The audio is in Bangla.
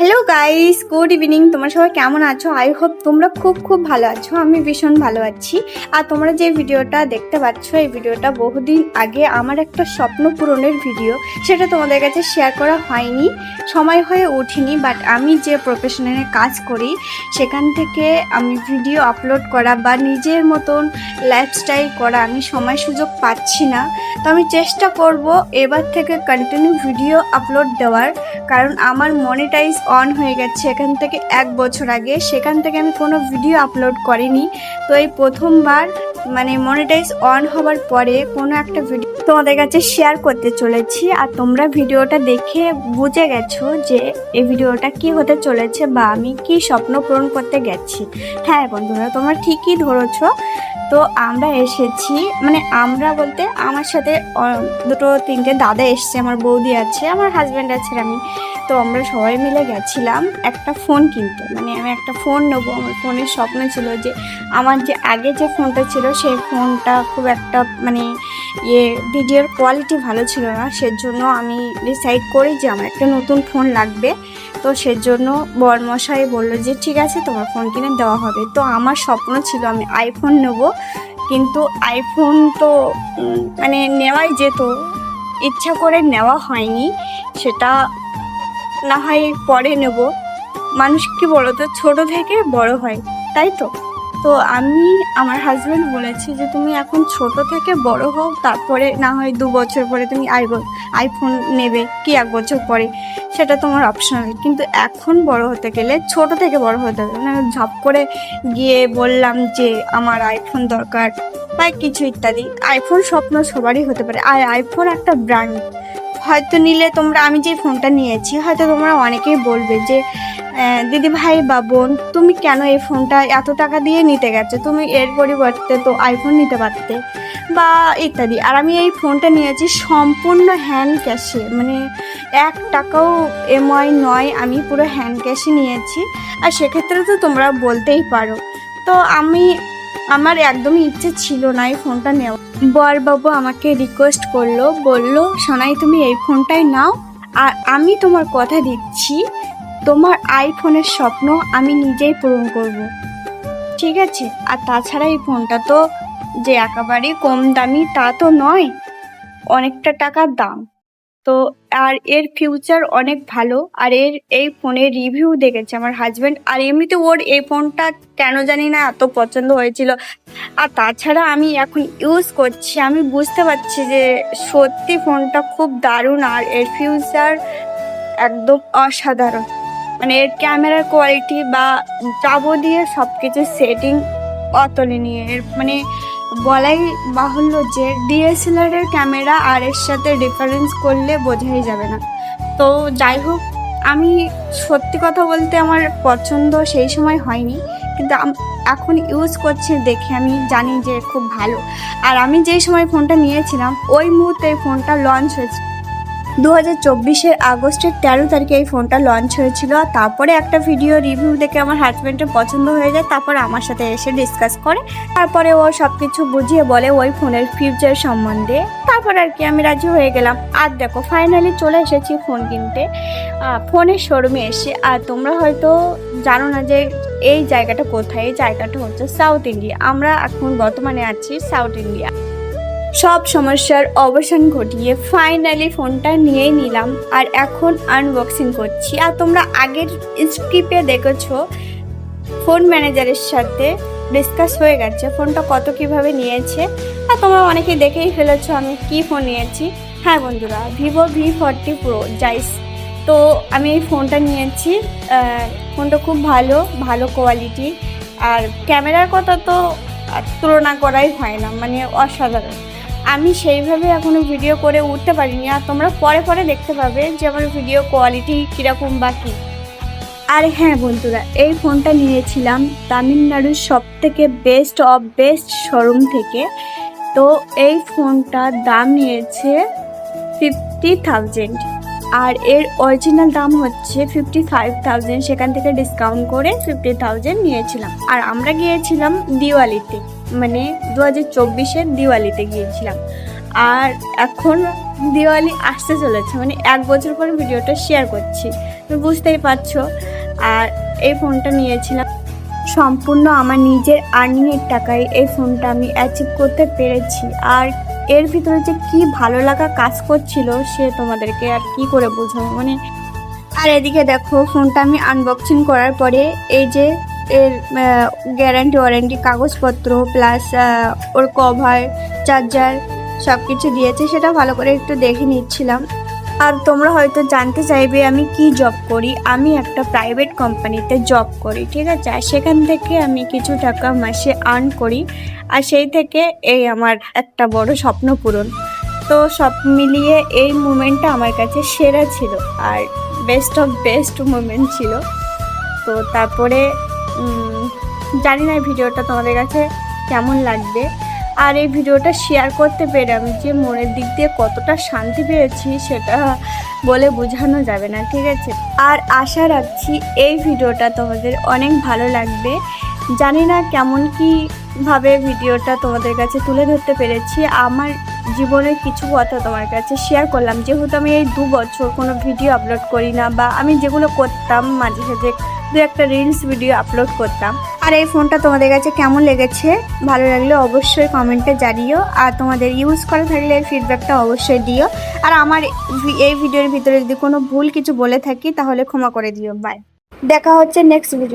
হ্যালো গাইস গুড ইভিনিং তোমরা সবাই কেমন আছো? আই হোপ তোমরা খুব খুব ভালো আছো। আমি ভীষণ ভালো আছি। আর তোমরা যে ভিডিওটা দেখতে পাচ্ছ, এই ভিডিওটা বহুদিন আগে আমার একটা স্বপ্ন পূরণের ভিডিও। সেটা তোমাদের কাছে শেয়ার করা হয়নি। সময় হয়ে ওঠেনি বাট আমি যে প্রফেশনালে কাজ করি, সেখান থেকে আমি ভিডিও আপলোড করা বা নিজের মতন লাইফস্টাইল করা, আমি সময় সুযোগ পাচ্ছি না। তো আমি চেষ্টা করব এবার থেকে কন্টিনিউ ভিডিও আপলোড দেওয়ার। কারণ আমার মনিটাইজ অন হয়ে গেছে এখান থেকে এক বছর আগে। সেখান থেকে আমি কোনো ভিডিও আপলোড করিনি। তো এই প্রথমবার মানে মনিটাইজ অন হওয়ার পরে কোনো একটা ভিডিও তোমাদের কাছে শেয়ার করতে চলেছি। আর তোমরা ভিডিওটা দেখে বুঝে গেছো যে এই ভিডিওটা কি হতে চলেছে বা আমি কি স্বপ্ন পূরণ করতে গেছি। হ্যাঁ বন্ধুরা, তোমরা ঠিকই ধরেছো। তো আমরা এসেছি মানে আমরা বলতে আমার সাথে দুটো তিনটে দাদা এসছে, আমার বৌদি আছে, আমার হাজব্যান্ড আছে, আমি। তো আমরা সবাই মিলে গেছিলাম একটা ফোন কিনতে। মানে আমি একটা ফোন নেব। আমার ফোনের স্বপ্ন ছিল যে, আমার যে আগে যে ফোনটা ছিল, সেই ফোনটা খুব একটা মানে ইয়ে ভিডিওর কোয়ালিটি ভালো ছিল না। সেজন্য আমি ডিসাইড করি যে, আমার একটা নতুন ফোন লাগবে। তো সেজন্য বরমশাই বলল যে, ঠিক আছে, তোমার ফোন কিনে দেওয়া হবে। তো আমার স্বপ্ন ছিল আমি আইফোন নেব। কিন্তু আইফোন তো মানে নেওয়াই যেত। ইচ্ছা করে নেওয়া হয়নি। সেটা না হয় পরে নেব। মানুষ কি বলতো, ছোট থেকে বড় হয়, তাই তো? তো আমি, আমার হাজব্যান্ড বলেছি যে, তুমি এখন ছোট থেকে বড় হও, তারপরে না হয় দু বছর পরে তুমি আইফোন আইফোন নেবে কি এক বছর পরে, সেটা তোমার অপশনাল কিন্তু এখন বড় হতে গেলে ছোট থেকে বড় হতে হবে। মানে ঝপ করে গিয়ে বললাম যে, আমার আইফোন দরকার বা কিছু ইত্যাদি। আইফোন স্বপ্ন সবারই হতে পারে। আর আইফোন একটা ব্র্যান্ড হয়তো নিলে তোমরা, আমি যে ফোনটা নিয়েছি, হয়তো তোমরা অনেকেই বলবে যে দিদি ভাই বা বোন, তুমি কেন এই ফোনটা এত টাকা দিয়ে নিতে গেছো? তুমি এর পরিবর্তে তো আইফোন নিতে পারতে বা ইত্যাদি। আর আমি এই ফোনটা নিয়েছি সম্পূর্ণ হ্যান্ড ক্যাশে মানে এক টাকাও এমআই নয়, আমি পুরো হ্যান্ড ক্যাশে নিয়েছি। আর সেক্ষেত্রে তো তোমরা বলতেই পারো। তো আমি আমার একদমই ইচ্ছে ছিল না এই ফোনটা নেওয়া বরবাবু আমাকে রিকোয়েস্ট করল, বলল, সোনাই তুমি এই ফোনটাই নাও, আর আমি তোমার কথা দিচ্ছি, তোমার আইফোনের স্বপ্ন আমি নিজেই পূরণ করব। ঠিক আছে, আর তাছাড়া এই ফোনটা তো যে একেবারে কম দামি তা তো নয়, অনেকটা টাকার দাম। তো আর এর ফিউচার অনেক ভালো। আর এর এই ফোনের রিভিউ দেখেছে আমার হাজব্যান্ড আর এমনিতে ওর এই ফোনটা কেন জানি না এত পছন্দ হয়েছিল। আর তাছাড়া আমি এখন ইউজ করছি। আমি বুঝতে পারছি যে সত্যি ফোনটা খুব দারুণ। আর এর ফিউচার একদম অসাধারণ। মানে এর ক্যামেরার কোয়ালিটি বা যাবতীয় সব কিছু সেটিং অতলে নিয়ে এর মানে বলাই বাহুল্য যে ডিএসএলআর এর ক্যামেরা আর এর সাথে ডিফারেন্স করলে বোঝাই যাবে না। তো যাই হোক, আমি সত্যি কথা বলতে আমার পছন্দ সেই সময় হয়নি, কিন্তু এখন ইউজ করছি দেখে আমি জানি যে খুব ভালো। আর আমি যেই সময় ফোনটা নিয়েছিলাম, ওই মুহূর্তে ফোনটা লঞ্চ হয়েছে। দু হাজার আগস্টের তেরো তারিখে এই ফোনটা লঞ্চ হয়েছিল আর তারপরে একটা ভিডিও রিভিউ দেখে আমার হাজব্যান্ডের পছন্দ হয়ে যায়, তারপর আমার সাথে এসে ডিসকাস করে, তারপরে ও সব কিছু বুঝিয়ে বলে ওই ফোনের ফিউচার সম্বন্ধে, তারপর আর কি আমি রাজি হয়ে গেলাম। আর দেখো ফাইনালি চলে এসেছি ফোন কিনতে। ফোনের শোরুমে এসে, আর তোমরা হয়তো জানো না যে এই জায়গাটা কোথায়? এই জায়গাটা হচ্ছে সাউথ ইন্ডিয়া আমরা এখন বর্তমানে আছি সাউথ ইন্ডিয়া সব সমস্যার অবসান ঘটিয়ে ফাইনালি ফোনটা নিয়ে নিলাম। আর এখন আনবক্সিং করছি। আর তোমরা আগের স্ক্রিপে দেখেছ ফোন ম্যানেজারের সাথে ডিসকাস হয়ে গেছে ফোনটা কত কীভাবে নিয়েছে। আর তোমরা অনেকে দেখেই ফেলেছো আমি কি ফোন নিয়েছি। হ্যাঁ বন্ধুরা Vivo V forty Pro Zeiss তো আমি এই ফোনটা নিয়েছি ফোনটা খুব ভালো ভালো কোয়ালিটি আর ক্যামেরার কথা তো তুলনা করাই হয় না মানে অসাধারণ। আমি সেইভাবে এখনও ভিডিও করে উঠতে পারিনি, আর তোমরা পরে পরে দেখতে পাবে যে আমার ভিডিও কোয়ালিটি কীরকম বা কী। আর হ্যাঁ বন্ধুরা, এই ফোনটা নিয়েছিলাম তামিলনাড়ুর সব থেকে বেস্ট অফ বেস্ট শোরুম থেকে। তো এই ফোনটার দাম নিয়েছে ফিফটি থাউজেন্ড আর এর অরিজিনাল দাম হচ্ছে ফিফটি ফাইভ থাউজেন্ড সেখান থেকে ডিসকাউন্ট করে ফিফটি থাউজেন্ড নিয়েছিলাম। আর আমরা গিয়েছিলাম দিওয়ালিতে। মানে দু হাজার চব্বিশের দিওয়ালিতে গিয়েছিলাম। আর এখন দিওয়ালি আসতে চলেছে মানে এক বছর পর ভিডিওটা শেয়ার করছি। তুমি বুঝতেই পারছ, আর এই ফোনটা নিয়েছিলাম। সম্পূর্ণ আমার নিজের আর্নিংয়ের টাকায় এই ফোনটা আমি অ্যাচিভ করতে পেরেছি। আর এর ভিতরে যে কি ভালো লাগা কাজ করছিল, সে তোমাদেরকে আর কি করে বোঝাবো? মানে আর এদিকে দেখো ফোনটা আমি আনবক্সিং করার পরে এই যে এর গ্যারান্টি ওয়ারেন্টি কাগজপত্র প্লাস ওর কভার চার্জার সব কিছু দিয়েছে, সেটা ভালো করে একটু দেখে নিচ্ছিলাম। আর তোমরা হয়তো জানতে চাইবে, আমি কি জব করি? আমি একটা প্রাইভেট কোম্পানিতে জব করি, ঠিক আছে? আর সেখান থেকে আমি কিছু টাকা মাসে আর্ন করি। আর সেই থেকে এই আমার একটা বড় স্বপ্ন পূরণ। তো সব মিলিয়ে এই মুমেন্টটা আমার কাছে সেরা ছিল। আর বেস্ট অফ বেস্ট মুমেন্ট ছিল। তো তারপরে জানি না ভিডিওটা তোমাদের কাছে কেমন লাগবে। আর এই ভিডিওটা শেয়ার করতে পেরে আমি যে মনের দিক দিয়ে কতটা শান্তি পেয়েছি সেটা বলে বোঝানো যাবে না, ঠিক আছে? আর আশা রাখছি এই ভিডিওটা তোমাদের অনেক ভালো লাগবে। জানি না কেমন কি ভাবে ভিডিওটা তোমাদের কাছে তুলে ধরতে পেরেছি। আমার জীবনের কিছু কথা তোমার কাছে শেয়ার করলাম। যেহেতু আমি এই দু বছর কোনো ভিডিও আপলোড করি না বা আমি যেগুলো করতাম মাঝে সাঝে দু একটা রিলস ভিডিও আপলোড করতাম। আর এই ফোনটা তোমাদের কাছে কেমন লেগেছে? ভালো লাগলে অবশ্যই কমেন্টে জানিও। আর তোমাদের ইউজ করা থাকলে ফিডব্যাকটা অবশ্যই দিও। আর আমার এই ভিডিওর ভিতরে যদি কোনো ভুল কিছু বলে থাকি, তাহলে ক্ষমা করে দিও। বাই দেখা হচ্ছে নেক্সট ভিডিও